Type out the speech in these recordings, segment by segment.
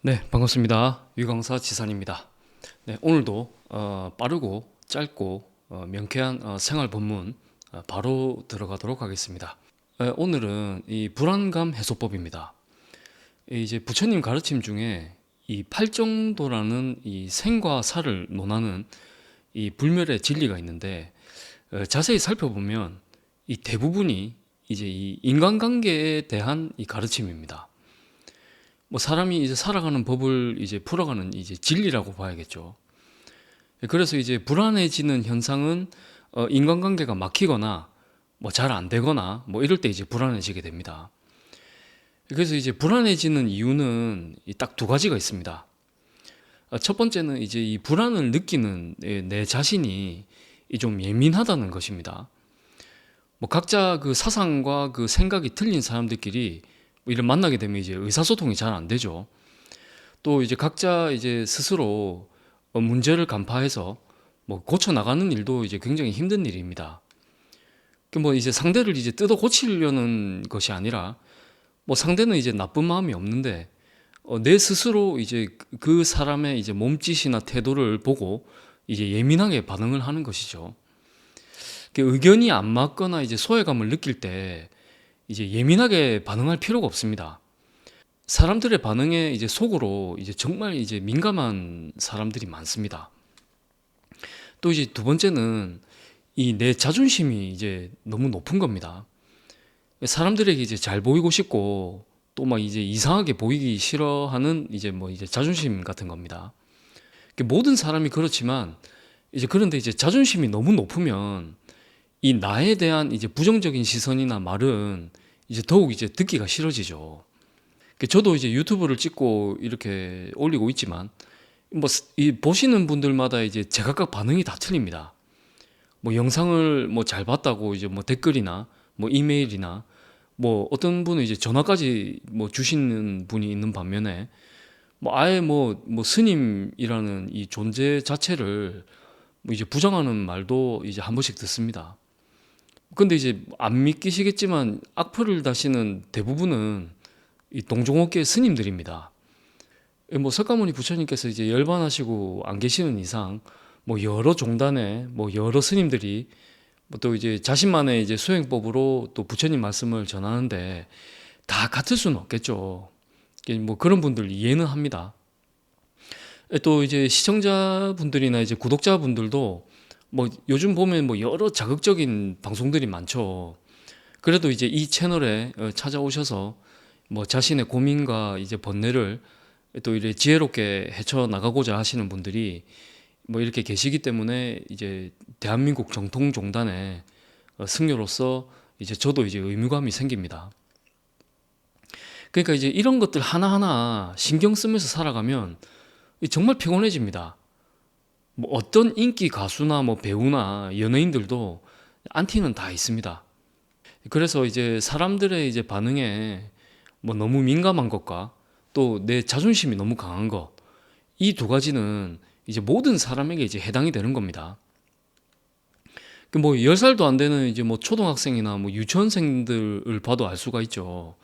네, 반갑습니다. 유강사 지산입니다. 네, 오늘도 어, 빠르고 짧고 어, 명쾌한 어, 생활 본문 어, 바로 들어가도록 하겠습니다. 에, 오늘은 이 불안감 해소법입니다. 이 이제 부처님 가르침 중에 이 팔정도라는 이 생과 사를 논하는 이 불멸의 진리가 있는데 어, 자세히 살펴보면 이 대부분이 이제 이 인간관계에 대한 이 가르침입니다. 뭐 사람이 이제 살아가는 법을 이제 풀어가는 이제 진리라고 봐야겠죠. 그래서 이제 불안해지는 현상은 어, 인간관계가 막히거나 뭐 잘 안 되거나 뭐 이럴 때 이제 불안해지게 됩니다. 그래서 이제 불안해지는 이유는 딱 두 가지가 있습니다. 어, 첫 번째는 이제 이 불안을 느끼는 내- 내 자신이 이좀 예민하다는 것입니다. 뭐 각자 그 사상과 그 생각이 틀린 사람들끼리 뭐 이런 만나게 되면 이제 의사소통이 잘 안 되죠. 또 이제 각자 이제 스스로 어, 문제를 간파해서 뭐 고쳐 나가는 일도 이제 굉장히 힘든 일입니다. 그뭐 이제 상대를 이제 뜯어 고치려는 것이 아니라 뭐 상대는 이제 나쁜 마음이 없는데 어, 내 스스로 이제 그- 그 사람의 이제 몸짓이나 태도를 보고 이제 예민하게 반응을 하는 것이죠. 그 의견이 안 맞거나 이제 소외감을 느낄 때 이제 예민하게 반응할 필요가 없습니다. 사람들의 반응에 이제 속으로 이제 정말 이제 민감한 사람들이 많습니다. 또 이제 두 번째는 이 내 자존심이 이제 너무 높은 겁니다. 사람들에게 이제 잘 보이고 싶고 또 막 이제 이상하게 보이기 싫어하는 이제 뭐 이제 자존심 같은 겁니다. 그 모든 사람이 그렇지만 이제 그런데 이제 자존심이 너무 높으면 이 나에 대한 이제 부정적인 시선이나 말은 이제 더욱 이제 듣기가 싫어지죠. 그 저도 이제 유튜브를 찍고 이렇게 올리고 있지만 뭐 이 보시는 분들마다 이제 제각각 반응이 다 틀립니다. 뭐 영상을 뭐 잘 봤다고 이제 뭐 댓글이나 뭐 이메일이나 뭐 어떤 분은 이제 전화까지 뭐 주시는 분이 있는 반면에 뭐 아예 뭐뭐 스님이라는 이 존재 자체를 뭐 이제 부정하는 말도 이제 한 번씩 듣습니다. 근데 이제 안 믿기시겠지만 악플을 다시는 대부분은 이 동종업계 스님들입니다. 뭐 석가모니 부처님께서 이제 열반하시고 안 계시는 이상 뭐 여러 종단에 뭐 여러 스님들이 뭐또 이제 자신만의 이제 수행법으로 또 부처님 말씀을 전하는데 다 같을 수는 없겠죠. 뭐 그런 분들 이해는 합니다. 또 이제 시청자분들이나 이제 구독자분들도 뭐 요즘 보면 뭐 여러 자극적인 방송들이 많죠. 그래도 이제 이 채널에 어, 찾아오셔서 뭐 자신의 고민과 이제 번뇌를 또 이렇게 지혜롭게 헤쳐 나가고자 하시는 분들이 뭐 이렇게 계시기 때문에 이제 대한민국 정통 종단의 어, 승려로서 이제 저도 이제 의무감이 생깁니다. 그러니까 이제 이런 것들 하나하나 신경 쓰면서 살아가면 이 정말 피곤해집니다. 뭐 어떤 인기 가수나 뭐 배우나 연예인들도 안티는 다 있습니다. 그래서 이제 사람들의 이제 반응에 뭐 너무 민감한 것과 또 내 자존심이 너무 강한 것, 이 두 가지는 이제 모든 사람에게 이제 해당이 되는 겁니다. 그뭐 10살도 안 되는 이제 뭐 초등학생이나 뭐 유치원생들을 봐도 알 수가 있죠.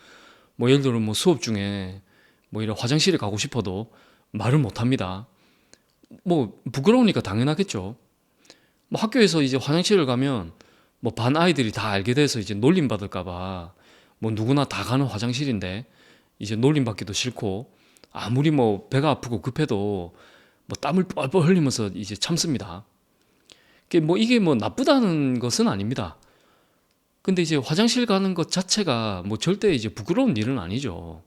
뭐 예를 들어 뭐 수업 중에 뭐 이런 화장실에 가고 싶어도 말을 못 합니다. 뭐 부끄러우니까 당연하겠죠. 뭐 학교에서 이제 화장실을 가면 뭐 반 아이들이 다 알게 돼서 이제 놀림 받을까봐 뭐 누구나 다 가는 화장실인데 이제 놀림 받기도 싫고 아무리 뭐 배가 아프고 급해도 뭐 땀을 뻘뻘 흘리면서 이제 참습니다. 뭐 이게 뭐 나쁘다는 것은 아닙니다. 근데 이제 화장실 가는 것 자체가 뭐 절대 이제 부끄러운 일은 아니죠.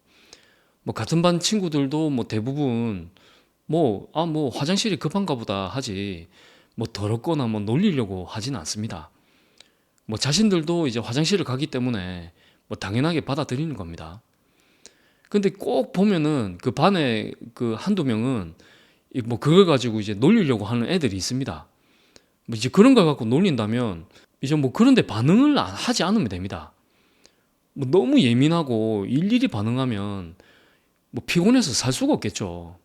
뭐 같은 반 친구들도 뭐 대부분 뭐 아 뭐 화장실이 급한가 보다 하지 뭐 더럽거나 뭐 놀리려고 하진 않습니다. 뭐 자신들도 이제 화장실을 가기 때문에 뭐 당연하게 받아들이는 겁니다. 근데 꼭 보면은 그 반에 그 한두 명은 이뭐 그걸 가지고 이제 놀리려고 하는 애들이 있습니다. 뭐 이제 그런 걸 갖고 놀린다면 이제 뭐 그런데 반응을 안- 하지 않으면 됩니다. 뭐 너무 예민하고 일일이 반응하면 뭐 피곤해서 살 수가 없겠죠.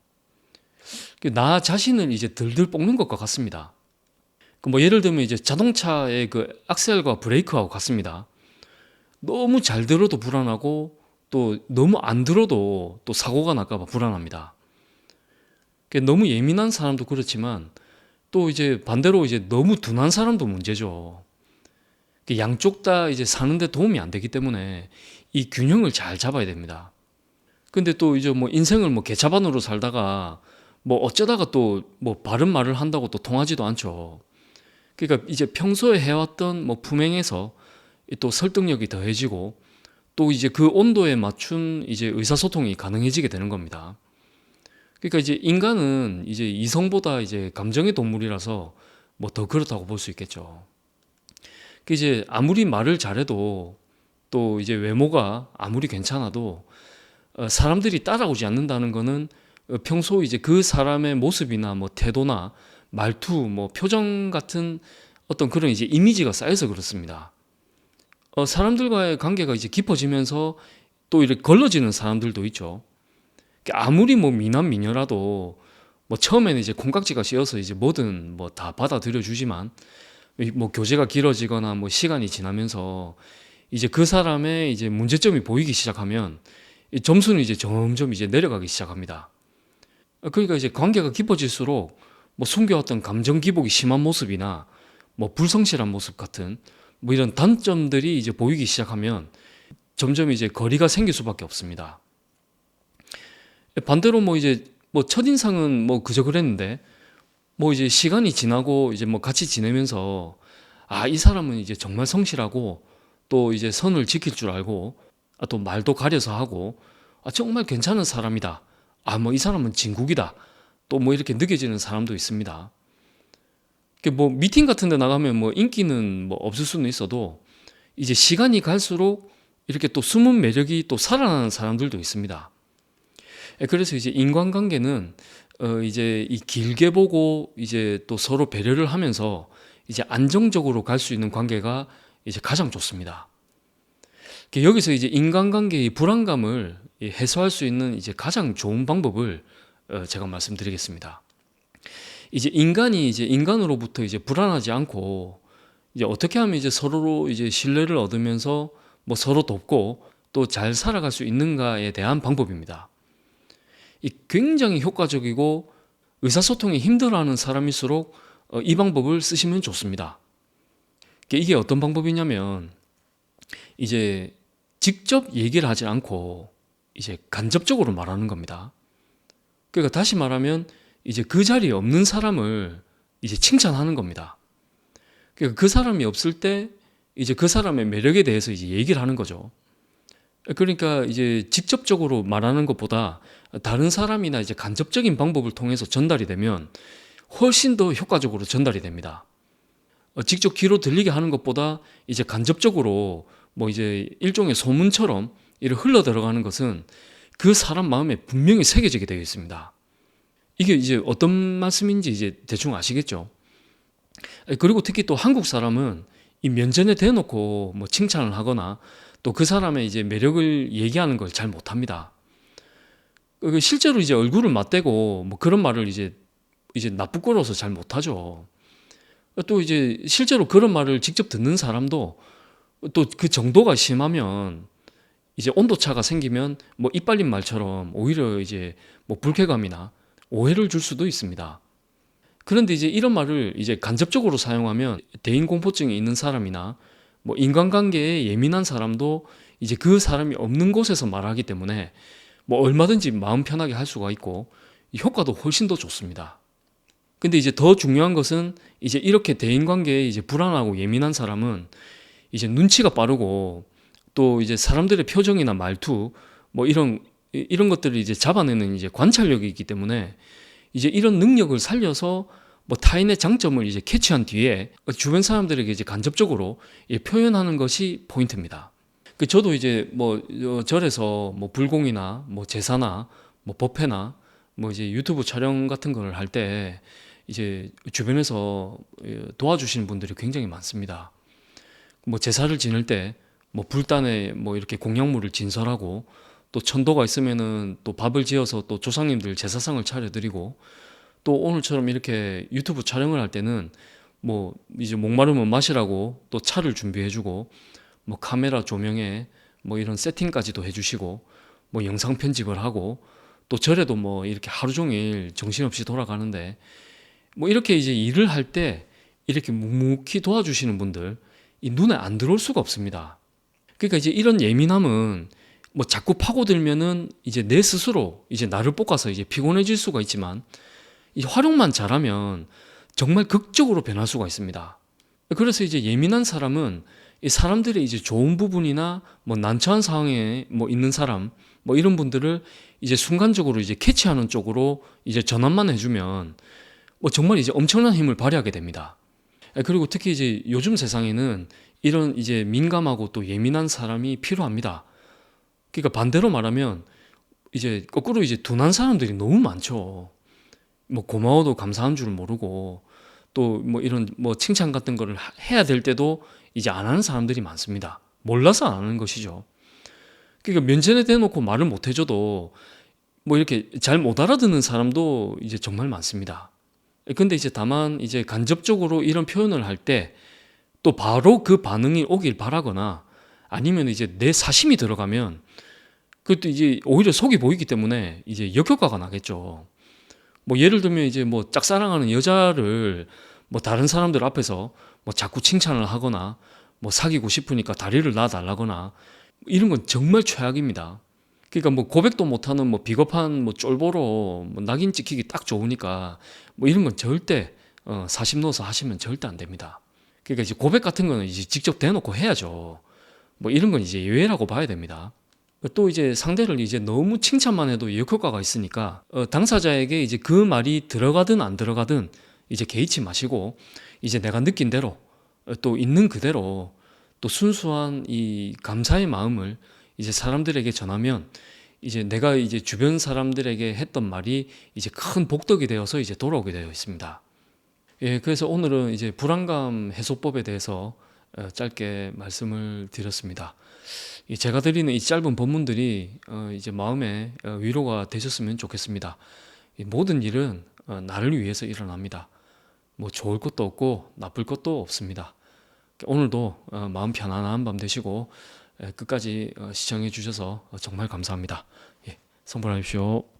그나 자신을 이제 들들 볶는 것과 같습니다. 그뭐 예를 들면 이제 자동차의 그 악셀과 브레이크하고 같습니다. 너무 잘 들어도 불안하고 또 너무 안 들어도 또 사고가 날까봐 불안합니다. 너무 예민한 사람도 그렇지만 또 이제 반대로 이제 너무 둔한 사람도 문제죠. 그 양쪽 다 이제 사는데 도움이 안 되기 때문에 이 균형을 잘 잡아야 됩니다. 근데 또 이제 뭐 인생을 뭐 개차반으로 살다가 뭐 어쩌다가 또 뭐 바른 말을 한다고 또 통하지도 않죠. 그러니까 이제 평소에 해왔던 뭐 품행에서 또 설득력이 더해지고 또 이제 그 온도에 맞춘 이제 의사소통이 가능해지게 되는 겁니다. 그러니까 이제 인간은 이제 이성보다 이제 감정의 동물이라서 뭐 더 그렇다고 볼 수 있겠죠. 그 이제 아무리 말을 잘해도 또 이제 외모가 아무리 괜찮아도 어, 사람들이 따라오지 않는다는 거는 어, 평소 이제 그 사람의 모습이나 뭐 태도나 말투, 뭐 표정 같은 어떤 그런 이제 이미지가 쌓여서 그렇습니다. 어, 사람들과의 관계가 이제 깊어지면서 또 이렇게 걸러지는 사람들도 있죠. 아무리 뭐 미남 미녀라도 뭐 처음에는 이제 콩깍지가 씌어서 이제 뭐든 뭐 다 받아들여 주지만 뭐 교제가 길어지거나 뭐 시간이 지나면서 이제 그 사람의 이제 문제점이 보이기 시작하면 이 점수는 이제 점점 이제 내려가기 시작합니다. 그러니까 이제 관계가 깊어질수록 뭐 숨겨왔던 감정 기복이 심한 모습이나 뭐 불성실한 모습 같은 뭐 이런 단점들이 이제 보이기 시작하면 점점 이제 거리가 생길 수밖에 없습니다. 반대로 뭐 이제 뭐 첫인상은 뭐 그저 그랬는데 뭐 이제 시간이 지나고 이제 뭐 같이 지내면서 아, 이 사람은 이제 정말 성실하고 또 이제 선을 지킬 줄 알고 아, 또 말도 가려서 하고 아, 정말 괜찮은 사람이다. 아, 뭐 이 사람은 진국이다. 또 뭐 이렇게 느껴지는 사람도 있습니다. 뭐 미팅 같은 데 나가면 뭐 인기는 뭐 없을 수는 있어도 이제 시간이 갈수록 이렇게 또 숨은 매력이 또 살아나는 사람들도 있습니다. 예, 그래서 이제 인간관계는 어 이제 이 길게 보고 이제 또 서로 배려를 하면서 이제 안정적으로 갈 수 있는 관계가 이제 가장 좋습니다. 여기서 이제 인간관계의 불안감을 해소할 수 있는 이제 가장 좋은 방법을 어, 제가 말씀드리겠습니다. 이제 인간이 이제 인간으로부터 이제 불안하지 않고 이제 어떻게 하면 이제 서로로 이제 신뢰를 얻으면서 뭐 서로 돕고 또 잘 살아갈 수 있는가에 대한 방법입니다. 이 굉장히 효과적이고 의사소통이 힘들어하는 사람일수록 어, 이 방법을 쓰시면 좋습니다. 이게 어떤 방법이냐면 이제 직접 얘기를 하지 않고 이제 간접적으로 말하는 겁니다. 그러니까 다시 말하면 이제 그 자리에 없는 사람을 이제 칭찬하는 겁니다. 그러니까 그 사람이 없을 때 이제 그 사람의 매력에 대해서 이제 얘기를 하는 거죠. 그러니까 이제 직접적으로 말하는 것보다 다른 사람이나 이제 간접적인 방법을 통해서 전달이 되면 훨씬 더 효과적으로 전달이 됩니다. 어, 직접 귀로 들리게 하는 것보다 이제 간접적으로 뭐 이제 일종의 소문처럼 이렇게 흘러 들어가는 것은 그 사람 마음에 분명히 새겨지게 되어 있습니다. 이게 이제 어떤 말씀인지 이제 대충 아시겠죠? 그리고 특히 또 한국 사람은 이 면전에 대놓고 뭐 칭찬을 하거나 또 그 사람의 이제 매력을 얘기하는 걸 잘 못합니다. 그 실제로 이제 얼굴을 맞대고 뭐 그런 말을 이제 이제 나쁘고로서 잘 못하죠. 또 이제 실제로 그런 말을 직접 듣는 사람도 또 그 정도가 심하면 이제 온도차가 생기면 뭐 이빨린 말처럼 오히려 이제 뭐 불쾌감이나 오해를 줄 수도 있습니다. 그런데 이제 이런 말을 이제 간접적으로 사용하면 대인 공포증이 있는 사람이나 뭐 인간관계에 예민한 사람도 이제 그 사람이 없는 곳에서 말하기 때문에 뭐 얼마든지 마음 편하게 할 수가 있고 효과도 훨씬 더 좋습니다. 근데 이제 더 중요한 것은 이제 이렇게 대인 관계에 이제 불안하고 예민한 사람은 이제 눈치가 빠르고 또 이제 사람들의 표정이나 말투 뭐 이런 이런 것들을 이제 잡아내는 이제 관찰력이 있기 때문에 이제 이런 능력을 살려서 뭐 타인의 장점을 이제 캐치한 뒤에 주변 사람들에게 이제 간접적으로 표현하는 것이 포인트입니다. 그 저도 이제 뭐 어, 절에서 뭐 불공이나 뭐 제사나 뭐 법회나 뭐 이제 유튜브 촬영 같은 걸 할 때 이제 주변에서 예, 도와주시는 분들이 굉장히 많습니다. 뭐 제사를 지낼 때 뭐 불단에 뭐 이렇게 공약물을 진설하고 또 천도가 있으면은 또 밥을 지어서 또 조상님들 제사상을 차려드리고 또 오늘처럼 이렇게 유튜브 촬영을 할 때는 뭐 이제 목마르면 마시라고 또 차를 준비해주고 뭐 카메라 조명에 뭐 이런 세팅까지도 해주시고 뭐 영상 편집을 하고 또 절에도 뭐 이렇게 하루 종일 정신없이 돌아가는데 뭐 이렇게 이제 일을 할 때 이렇게 묵묵히 도와주시는 분들 이 눈에 안 들어올 수가 없습니다. 그러니까 이제 이런 예민함은 뭐 자꾸 파고들면은 이제 내 스스로 이제 나를 볶아서 이제 피곤해질 수가 있지만 이 활용만 잘하면 정말 극적으로 변할 수가 있습니다. 그래서 이제 예민한 사람은 이 사람들의 이제 좋은 부분이나 뭐 난처한 상황에 뭐 있는 사람 뭐 이런 분들을 이제 순간적으로 이제 캐치하는 쪽으로 이제 전환만 해주면 뭐 정말 이제 엄청난 힘을 발휘하게 됩니다. 예, 그리고 특히 이제 요즘 세상에는 이런 이제 민감하고 또 예민한 사람이 필요합니다. 그러니까 반대로 말하면 이제 거꾸로 이제 둔한 사람들이 너무 많죠. 뭐 고마워도 감사한 줄 모르고 또 뭐 이런 뭐 칭찬 같은 거를 하- 해야 될 때도 이제 안 하는 사람들이 많습니다. 몰라서 안 하는 것이죠. 그러니까 면전에 대놓고 말을 못 해줘도 뭐 이렇게 잘 못 알아듣는 사람도 이제 정말 많습니다. 근데 이제 다만 이제 간접적으로 이런 표현을 할때 또 바로 그 반응이 오길 바라거나 아니면 이제 내 사심이 들어가면 그것도 이제 오히려 속이 보이기 때문에 이제 역효과가 나겠죠. 뭐 예를 들면 이제 뭐 짝사랑하는 여자를 뭐 다른 사람들 앞에서 뭐 자꾸 칭찬을 하거나 뭐 사귀고 싶으니까 다리를 놔달라거나 이런 건 정말 최악입니다. 그러니까 뭐 고백도 못하는 뭐 비겁한 뭐 쫄보로 뭐 낙인 찍히기 딱 좋으니까 뭐 이런 건 절대 어, 사심 넣어서 하시면 절대 안 됩니다. 그러니까 이제 고백 같은 거는 이제 직접 대놓고 해야죠. 뭐 이런 건 이제 예외라고 봐야 됩니다. 또 이제 상대를 이제 너무 칭찬만 해도 역효과가 있으니까 어, 당사자에게 이제 그 말이 들어가든 안 들어가든 이제 개의치 마시고 이제 내가 느낀 대로 어, 또 있는 그대로 또 순수한 이 감사의 마음을 이제 사람들에게 전하면 이제 내가 이제 주변 사람들에게 했던 말이 이제 큰 복덕이 되어서 이제 돌아오게 되어 있습니다. 예, 그래서 오늘은 이제 불안감 해소법에 대해서 어, 짧게 말씀을 드렸습니다. 이 제가 드리는 이 짧은 본문들이 어, 이제 마음에 어, 위로가 되셨으면 좋겠습니다. 이 모든 일은 어, 나를 위해서 일어납니다. 뭐 좋을 것도 없고 나쁠 것도 없습니다. 오늘도 어, 마음 편안한 밤 되시고 에, 끝까지 어, 시청해 주셔서 어, 정말 감사합니다. 예, 성불하십시오.